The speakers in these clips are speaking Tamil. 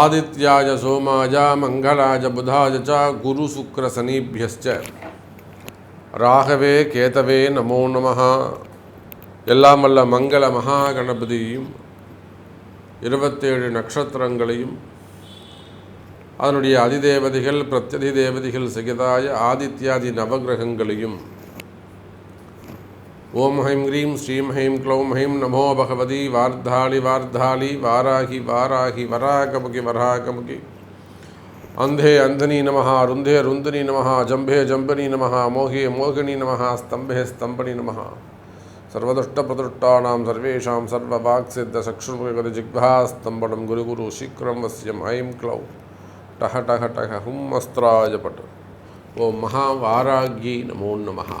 ஆதித்யாய சோமாய மங்களாய புதாய ச குரு சுக்ர சனீபியஸ்ச. ராகவே கேதவே நமோ நமஹா. எல்லாம் வல்ல மங்கள மகா கணபதியையும் இருபத்தேழு நட்சத்திரங்களையும் அதனுடைய அதிதேவதைகள் பிரத்யதி தேவதைகள் சகிதாய ஆதித்யாதி நவகிரகங்களையும் ஓம் ஹைம் க்ரீம் ஸ்ரீம் ஹைம் க்ளௌம் ஹைம் நமோ பகவதி வார்த்தாளி வார்த்தாளி வாராகி வாராகி வராகமுகி வராகமுகி. அந்தே அந்தனி நமः ருந்தே ருந்தனி நமः ஜம்பே ஜம்பனி நமः மோகே மோகினி நமः ஸ்தம்பே ஸ்தம்பனி நமः சர்வதுஷ்டபிரதுஷ்டானாம் சர்வேஷாம் சர்வவாக்சித்த சக்ஷுர்முகதி ஜிக்வாஸ்தம்பனம் குரு குரு சீக்கிரம் வசியம் ஐம் க்ளௌ டஹ டஹ டஹ ஹும் அஸ்திராய பட் ஓம் மகா வாராகி நமோ நமஹா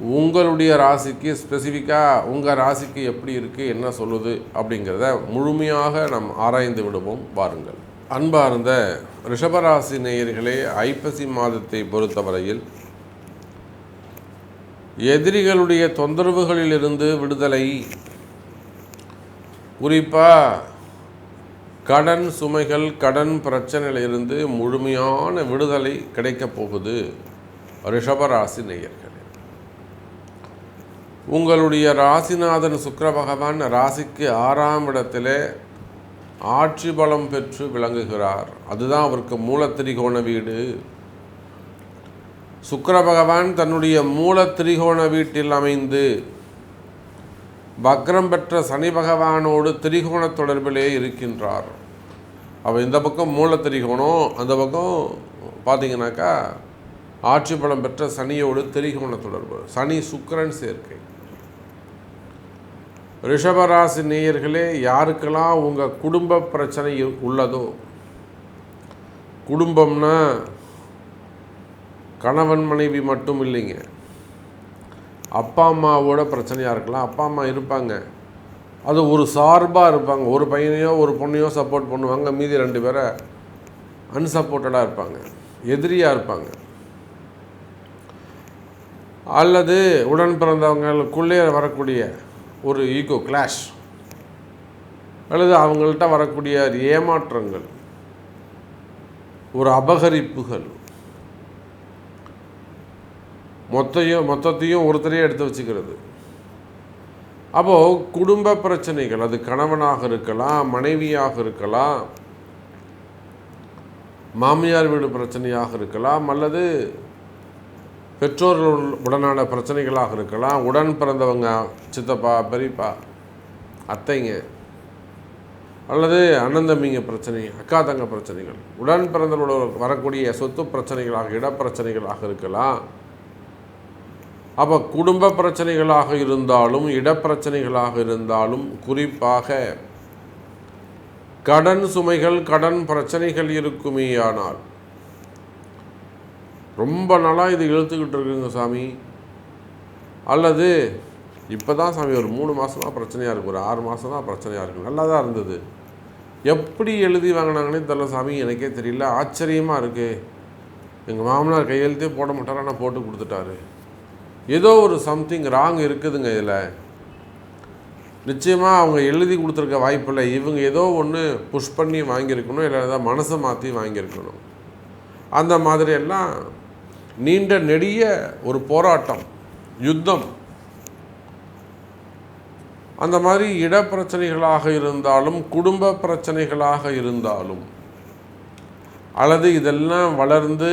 உங்களுடைய ராசிக்கு ஸ்பெசிஃபிக்காக உங்கள் ராசிக்கு எப்படி இருக்குது என்ன சொல்லுது அப்படிங்கிறத முழுமையாக நாம் ஆராய்ந்து விடுவோம். வாருங்கள். அன்பார்ந்த ரிஷபராசி நேயர்களே ஐப்பசி மாதத்தை பொறுத்தவரையில் எதிரிகளுடைய தொந்தரவுகளிலிருந்து விடுதலை. குறிப்பாக கடன் சுமைகள் கடன் பிரச்சனையிலிருந்து முழுமையான விடுதலை கிடைக்கப் போகுது ரிஷபராசி நேயர்கள். உங்களுடைய ராசிநாதன் சுக்கர பகவான் ராசிக்கு ஆறாம் இடத்திலே ஆட்சி பலம் பெற்று விளங்குகிறார். அதுதான் அவருக்கு மூலத்திரிகோண வீடு. சுக்கர பகவான் தன்னுடைய மூலத்திரிகோண வீட்டில் அமைந்து வக்ரம் பெற்ற சனி பகவானோடு திரிகோண தொடர்பிலே இருக்கின்றார். அவள் இந்த பக்கம் மூல திரிகோணம் அந்த பக்கம் பார்த்தீங்கன்னாக்கா ஆட்சி பலம் பெற்ற சனியோடு திரிகோண தொடர்பு சனி சுக்கிரன் சேர்க்கை. ரிஷபராசி நேயர்களே யாருக்கெல்லாம் உங்கள் குடும்ப பிரச்சனை உள்ளதோ குடும்பம்னா கணவன் மனைவி மட்டும் இல்லைங்க. அப்பா அம்மாவோட பிரச்சனையாக இருக்கலாம். அப்பா அம்மா இருப்பாங்க. அது ஒரு சார்பாக இருப்பாங்க. ஒரு பையனையோ ஒரு பொண்ணையோ சப்போர்ட் பண்ணுவாங்க. மீதி ரெண்டு பேரை அன்சப்போர்ட்டடாக இருப்பாங்க. எதிரியாக இருப்பாங்க. அல்லது உடன் பிறந்தவங்களுக்குள்ளே வரக்கூடிய ஒரு ஈகோ கிளாஷ் அல்லது அவங்கள்ட்ட வரக்கூடிய ஏமாற்றங்கள் ஒரு அபகரிப்புகள். மொத்தையும் மொத்தத்தையும் ஒருத்தரையே எடுத்து வச்சுக்கிறது. அப்போது குடும்ப பிரச்சனைகள் அது கணவனாக இருக்கலாம் மனைவியாக இருக்கலாம் மாமியார் வீடு பிரச்சனையாக இருக்கலாம் அல்லது பெற்றோர்கள் உடனான பிரச்சனைகளாக இருக்கலாம். உடன் பிறந்தவங்க சித்தப்பா பெரியப்பா அத்தைங்க அல்லது அண்ணன் தம்பிங்க பிரச்சனை அக்கா தங்க பிரச்சனைகள். உடன் பிறந்தவர்களோட வரக்கூடிய சொத்து பிரச்சனைகளாக இடப்பிரச்சனைகளாக இருக்கலாம். அப்போ குடும்ப பிரச்சனைகளாக இருந்தாலும் இடப்பிரச்சனைகளாக இருந்தாலும் குறிப்பாக கடன் சுமைகள் கடன் பிரச்சனைகள் இருக்குமேயானால் ரொம்ப நாளாக இது இழுத்துக்கிட்டு இருக்குங்க சாமி. அல்லது இப்போ தான் சாமி ஒரு மூணு மாதமாக பிரச்சனையாக இருக்குது ஒரு ஆறு மாதம் தான் பிரச்சனையாக இருக்குது நல்லா தான் இருந்தது. எப்படி எழுதி வாங்கினாங்கன்னே தெரில சாமி எனக்கே தெரியல. ஆச்சரியமாக இருக்குது எங்கள் மாமனார் கையெழுத்தே போட மாட்டார் ஆனால் போட்டு கொடுத்துட்டாரு. ஏதோ ஒரு சம்திங் ராங் இருக்குதுங்க இதில். நிச்சயமாக அவங்க எழுதி கொடுத்துருக்க வாய்ப்பில்லை இவங்க ஏதோ ஒன்று புஷ் பண்ணி வாங்கியிருக்கணும் இல்லை ஏதாவது மனசை மாற்றி வாங்கியிருக்கணும். அந்த மாதிரியெல்லாம் நீண்ட நெடிய ஒரு போராட்டம் யுத்தம். அந்த மாதிரி இடப்பிரச்சனைகளாக இருந்தாலும் குடும்ப பிரச்சனைகளாக இருந்தாலும் அல்லது இதெல்லாம் வளர்ந்து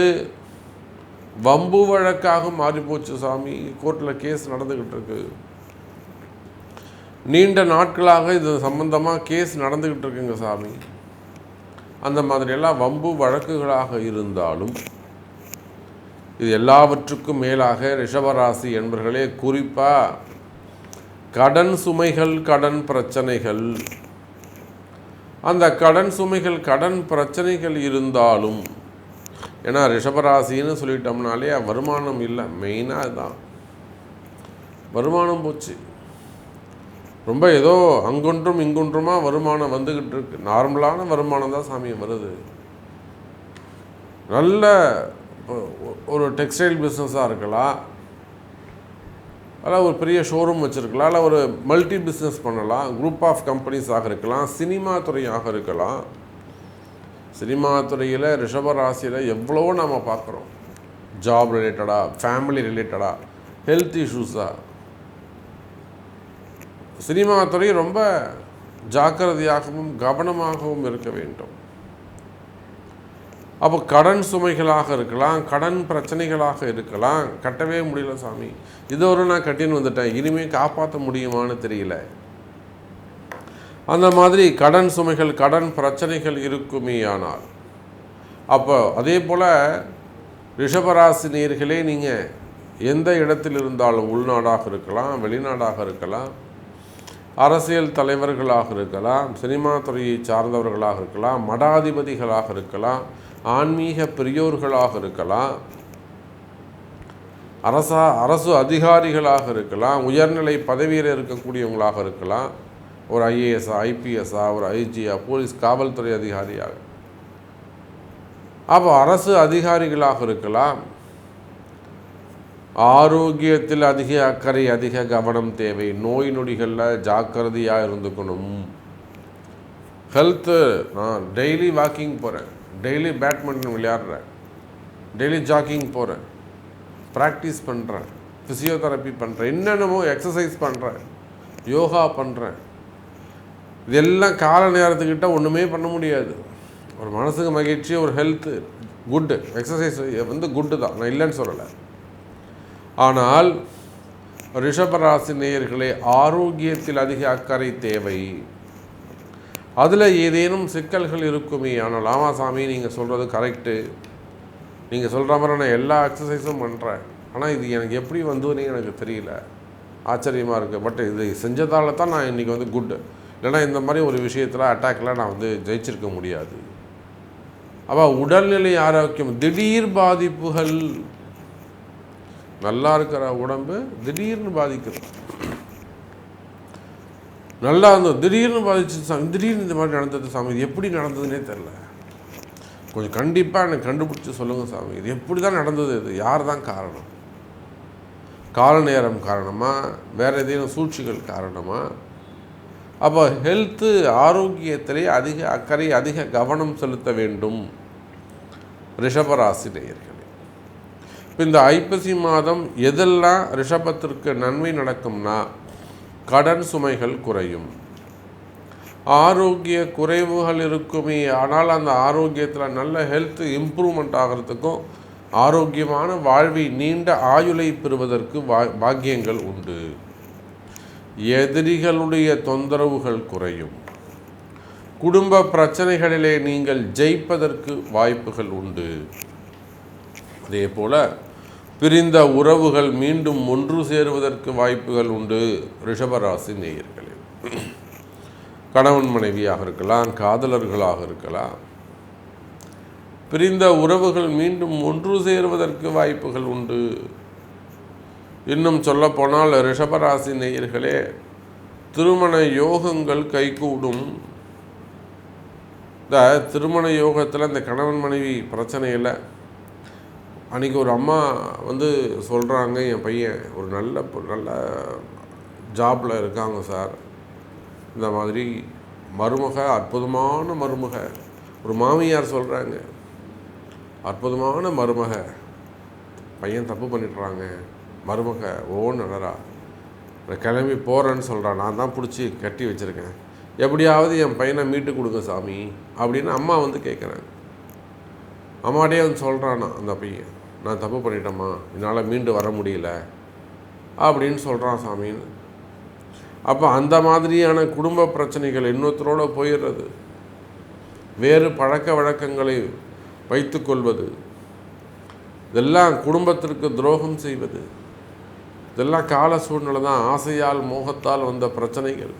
வம்பு வழக்காக மாறிப்போச்சு சாமி. கோர்ட்டில் கேஸ் நடந்துக்கிட்டு இருக்கு நீண்ட நாட்களாக இது சம்பந்தமாக கேஸ் நடந்துக்கிட்டு இருக்குங்க சாமி. அந்த மாதிரியெல்லாம் வம்பு வழக்குகளாக இருந்தாலும் இது எல்லாவற்றுக்கும் மேலாக ரிஷபராசி என்பர்களே குறிப்பாக கடன் சுமைகள் கடன் பிரச்சனைகள். அந்த கடன் சுமைகள் கடன் பிரச்சனைகள் இருந்தாலும் ஏன்னா ரிஷபராசின்னு சொல்லிட்டோம்னாலே வருமானம் இல்லை மெயினாக தான் வருமானம் போச்சு. ரொம்ப ஏதோ அங்கொன்றும் இங்கொன்றுமா வருமானம் வந்துக்கிட்டு இருக்கு. நார்மலான வருமானம் தான் சாமி வருது. நல்ல இப்போ ஒரு டெக்ஸ்டைல் பிஸ்னஸாக இருக்கலாம். அல்ல ஒரு பெரிய ஷோரூம் வச்சுருக்கலாம். இல்லை ஒரு மல்டி பிஸ்னஸ் பண்ணலாம். குரூப் ஆஃப் கம்பெனிஸாக இருக்கலாம். சினிமா துறையாக இருக்கலாம். சினிமா துறையில் ரிஷபராசியில் எவ்வளவோ நம்ம பார்க்குறோம். ஜாப் ரிலேட்டடாக ஃபேமிலி ரிலேட்டடாக ஹெல்த் இஷ்யூஸாக சினிமா துறை ரொம்ப ஜாக்கிரதையாகவும் கவனமாகவும் இருக்க வேண்டும். அப்போ கடன் சுமைகளாக இருக்கலாம் கடன் பிரச்சனைகளாக இருக்கலாம். கட்டவே முடியல சாமி. இதோட நான் கட்டின்னு வந்துட்டேன். இனிமேல் காப்பாற்ற முடியுமான்னு தெரியல. அந்த மாதிரி கடன் சுமைகள் கடன் பிரச்சனைகள் இருக்குமே ஆனால். அப்போ அதே போல் ரிஷபராசி நேர்களே நீங்கள் எந்த இடத்தில் இருந்தாலும் உள்நாடாக இருக்கலாம் வெளிநாடாக இருக்கலாம் அரசியல் தலைவர்களாக இருக்கலாம் சினிமா துறையை சார்ந்தவர்களாக இருக்கலாம் மடாதிபதிகளாக இருக்கலாம் ஆன்மீக பெரியோர்களாக இருக்கலாம் அரசா அரசு அதிகாரிகளாக இருக்கலாம் உயர்நிலை பதவியில் இருக்கக்கூடியவங்களாக இருக்கலாம். ஒரு ஐஏஎஸ்ஆ ஐபிஎஸ்ஆ ஒரு ஐஜியா போலீஸ் காவல்துறை அதிகாரியாக. அப்போ அரசு அதிகாரிகளாக இருக்கலாம். ஆரோக்கியத்தில் அதிக அக்கறை அதிக கவனம் தேவை. நோய் நொடிகளில் ஜாக்கிரதையாக இருந்துக்கணும். ஹெல்த்து நான் டெய்லி வாக்கிங் போகிறேன் டெய்லி பேட்மிண்டன் விளையாடுறேன். டெய்லி ஜாக்கிங் போகிறேன் ப்ராக்டிஸ் பண்ணுறேன் ஃபிசியோதெரப்பி பண்ணுறேன் என்னென்னமோ எக்ஸசைஸ் பண்ணுறேன் யோகா பண்ணுறேன் இதெல்லாம் கால நேரத்துக்கிட்ட ஒன்றுமே பண்ண முடியாது. ஒரு மனசுக்கு மகிழ்ச்சி ஒரு ஹெல்த்து குட்டு எக்ஸசைஸ் வந்து குட்டு தான். நான் இல்லைன்னு சொல்லலை. ஆனால் ரிஷபராசி நேயர்களே ஆரோக்கியத்தில் அதிக அக்கறை தேவை. அதில் ஏதேனும் சிக்கல்கள் இருக்குமே ஆனால் ஆமாசாமி நீங்கள் சொல்கிறது கரெக்டு நீங்கள் சொல்கிற மாதிரி நான் எல்லா எக்ஸசைஸும் பண்ணுறேன் ஆனால் இது எனக்கு எப்படி வந்ததுன்னு எனக்கு தெரியல. ஆச்சரியமாக இருக்குது பட் இது செஞ்சதால் தான் நான் இன்றைக்கி வந்து குட் இல்லைனா இந்த மாதிரி ஒரு விஷயத்தில் அட்டாக்கில் நான் வந்து ஜெயிச்சிருக்க முடியாது. அப்போ உடல்நிலை ஆரோக்கியம் திடீர் பாதிப்புகள். நல்லா இருக்கிற உடம்பு திடீர்னு பாதிக்குது. நல்லா இருந்தோம் திடீர்னு பாதிச்சு சாமி திடீர்னு இந்த மாதிரி நடந்தது சாமி. இது எப்படி நடந்ததுன்னே தெரில கொஞ்சம் கண்டிப்பாக எனக்கு கண்டுபிடிச்சி சொல்லுங்கள் சாமி. இது எப்படி தான் நடந்தது? இது யார் தான் காரணம்? கால நேரம் காரணமாக வேறு ஏதேனும் சூழ்ச்சிகள் காரணமாக அப்போ ஹெல்த்து ஆரோக்கியத்திலே அதிக அக்கறை அதிக கவனம் செலுத்த வேண்டும். ரிஷபராசி நேயர்களே. இப்போ இந்த ஐப்பசி மாதம் எதெல்லாம் ரிஷபத்திற்கு நன்மை நடக்கும்னா கடன் சுமைகள் குறையும். ஆரோக்கிய குறைவுகள் இருக்குமே. ஆனால் அந்த ஆரோக்கியத்தில் நல்ல ஹெல்த் இம்ப்ரூவ்மெண்ட் ஆகிறதுக்கும் ஆரோக்கியமான வாழ்வை நீண்ட ஆயுளை பெறுவதற்கு வா பாக்கியங்கள் உண்டு. எதிரிகளுடைய தொந்தரவுகள் குறையும். குடும்ப பிரச்சனைகளிலே நீங்கள் ஜெயிப்பதற்கு வாய்ப்புகள் உண்டு. அதே போல பிரிந்த உறவுகள் மீண்டும் ஒன்று சேருவதற்கு வாய்ப்புகள் உண்டு. ரிஷபராசி நேயர்களே. கணவன் மனைவியாக இருக்கலாம் காதலர்களாக இருக்கலாம். பிரிந்த உறவுகள் மீண்டும் ஒன்று சேருவதற்கு வாய்ப்புகள் உண்டு. இன்னும் சொல்லப்போனால் ரிஷபராசி நேயர்களே திருமண யோகங்கள் கைகூடும். இந்த திருமண யோகத்தில் இந்த கணவன் மனைவி பிரச்சனையில் அன்றைக்கி ஒரு அம்மா வந்து சொல்கிறாங்க என் பையன் ஒரு நல்ல நல்ல ஜாப்பில் இருக்காங்க சார் இந்த மாதிரி மருமக அற்புதமான மருமக. ஒரு மாமியார் சொல்கிறாங்க அற்புதமான மருமக. பையன் தப்பு பண்ணிடுறாங்க மருமக ஓ நடரா நான் கிளம்பி போகிறேன்னு சொல்கிறான் நான் தான் பிடிச்சி கட்டி வச்சுருக்கேன். எப்படியாவது என் பையனை மீட்டு கொடுங்க சாமி அப்படின்னு அம்மா வந்து கேட்குறாங்க அம்மாட்டே வந்து சொல்கிறானா அந்த பையன். நான் தப்பு பண்ணிட்டேம்மா என்னால் மீண்டு வர முடியல அப்படின்னு சொல்கிறான் சாமின்னு அப்போ அந்த மாதிரியான குடும்ப பிரச்சனைகள் இன்னொருத்தரோட போயிடுறது. வேறு பழக்க வழக்கங்களை வைத்துக்கொள்வது இதெல்லாம் குடும்பத்திற்கு துரோகம் செய்வது. இதெல்லாம் கால சூழ்நிலை தான் ஆசையால் மோகத்தால் வந்த பிரச்சனைகள்.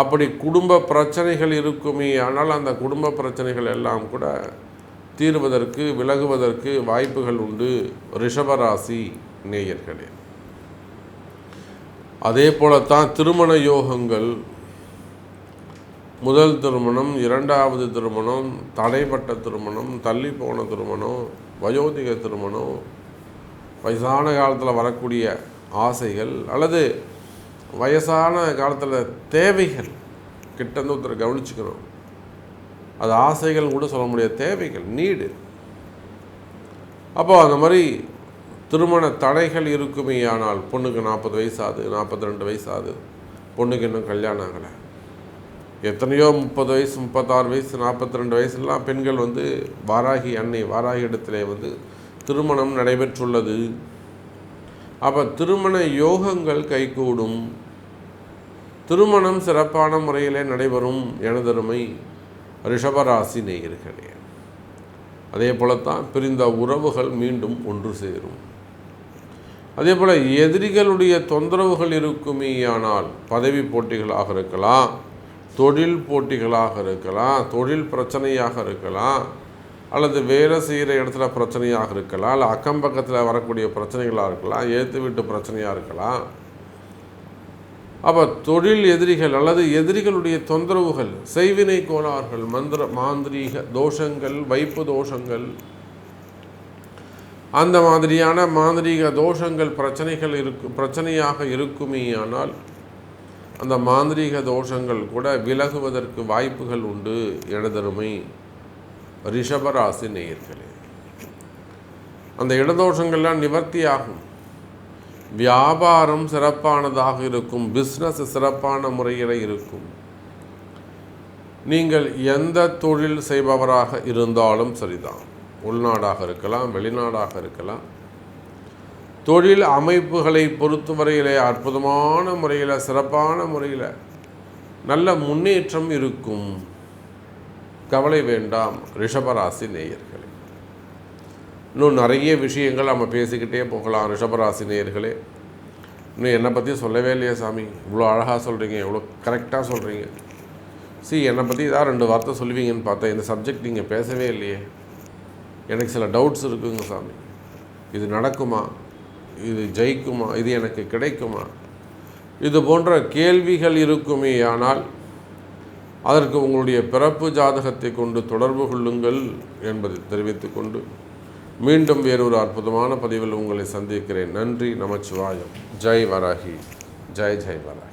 அப்படி குடும்ப பிரச்சனைகள் இருக்குமே ஆனால் அந்த குடும்ப பிரச்சனைகள் எல்லாம் கூட தீர்வதற்கு விலகுவதற்கு வாய்ப்புகள் உண்டு. ரிஷபராசி நேயர்களே. அதே போலத்தான் திருமண யோகங்கள். முதல் திருமணம் இரண்டாவது திருமணம் தடைப்பட்ட திருமணம் தள்ளி போன திருமணம் வயோதிக திருமணம் வயசான காலத்தில் வரக்கூடிய ஆசைகள் அல்லது வயசான காலத்தில் தேவைகள். கிட்டேருந்து ஒருத்தர் கவனிச்சுக்கணும். அது ஆசைகள் கூட சொல்ல முடியாது தேவைகள் நீடு அப்போ அந்த மாதிரி திருமண தடைகள் இருக்குமே ஆனால் பொண்ணுக்கு நாற்பது வயசாகுது நாற்பத்தி ரெண்டு வயசாகுது. பொண்ணுக்கு இன்னும் கல்யாணம் ஆகலை. எத்தனையோ முப்பது வயசு முப்பத்தாறு வயசு நாற்பத்தி ரெண்டு வயசுலாம் பெண்கள் வந்து வாராகி அன்னை வாராகி இடத்திலே வந்து திருமணம் நடைபெற்றுள்ளது. அப்போ திருமண யோகங்கள் கைகூடும். திருமணம் சிறப்பான முறையிலே நடைபெறும் எனதருமை ரிஷபராசி நேயர்களே அதே போலத்தான் பிரிந்த உறவுகள் மீண்டும் ஒன்று சேரும். அதே போல் எதிரிகளுடைய தொந்தரவுகள் இருக்குமேயானால் பதவி போட்டிகளாக இருக்கலாம் தொழில் போட்டிகளாக இருக்கலாம் தொழில் பிரச்சனையாக இருக்கலாம் அல்லது வேலை செய்கிற இடத்துல பிரச்சனையாக இருக்கலாம் இல்லை அக்கம் பக்கத்தில் வரக்கூடிய பிரச்சனைகளாக இருக்கலாம் ஏற்று வீட்டு பிரச்சனையாக இருக்கலாம் அப்போ தொழில் எதிரிகள் அல்லது எதிரிகளுடைய தொந்தரவுகள் செய்வினை கோளாறுகள் மந்திர மாந்திரீக தோஷங்கள் வைப்பு தோஷங்கள் அந்த மாதிரியான மாந்திரீக தோஷங்கள் பிரச்சனைகள் இருக்கு பிரச்சனையாக இருக்குமே ஆனால் அந்த மாந்திரீக தோஷங்கள் கூட விலகுவதற்கு வாய்ப்புகள் உண்டு. இடதருமை ரிஷபராசி நேயர்களே அந்த இடதோஷங்கள்லாம் நிவர்த்தி ஆகும் வியாபாரம் சிறப்பானதாக இருக்கும் பிஸ்னஸ் சிறப்பான முறையில் இருக்கும். நீங்கள் எந்த தொழில் செய்பவராக இருந்தாலும் சரிதான். உள்நாடாக இருக்கலாம் வெளிநாடாக இருக்கலாம். தொழில் அமைப்புகளை பொறுத்தவரையிலே அற்புதமான முறையில் சிறப்பான முறையில் நல்ல முன்னேற்றம் இருக்கும். கவலை வேண்டாம் ரிஷபராசி நேயர்கள். இன்னும் நிறைய விஷயங்கள் நம்ம பேசிக்கிட்டே போகலாம் ரிஷபராசி நேர்களே இன்னும் என்னை பற்றி சொல்லவே இல்லையா சாமி. இவ்வளோ அழகாக சொல்கிறீங்க இவ்வளோ கரெக்டாக சொல்கிறீங்க சி என்னை பற்றி ஏதாவது ரெண்டு வார்த்தை சொல்லுவீங்கன்னு பார்த்தேன். இந்த சப்ஜெக்ட் நீங்கள் பேசவே இல்லையே. எனக்கு சில டவுட்ஸ் இருக்குங்க சாமி. இது நடக்குமா? இது ஜெயிக்குமா? இது எனக்கு கிடைக்குமா? இது போன்ற கேள்விகள் இருக்குமே ஆனால் அதற்கு உங்களுடைய பிறப்பு ஜாதகத்தை கொண்டு தொடர்பு கொள்ளுங்கள் என்பதை தெரிவித்துக்கொண்டு மீண்டும் வேறொரு அற்புதமான பதிவில் உங்களை சந்திக்கிறேன். நன்றி நமச்சிவாயம். ஜெய் வராகி. ஜெய் ஜெய் வராகி.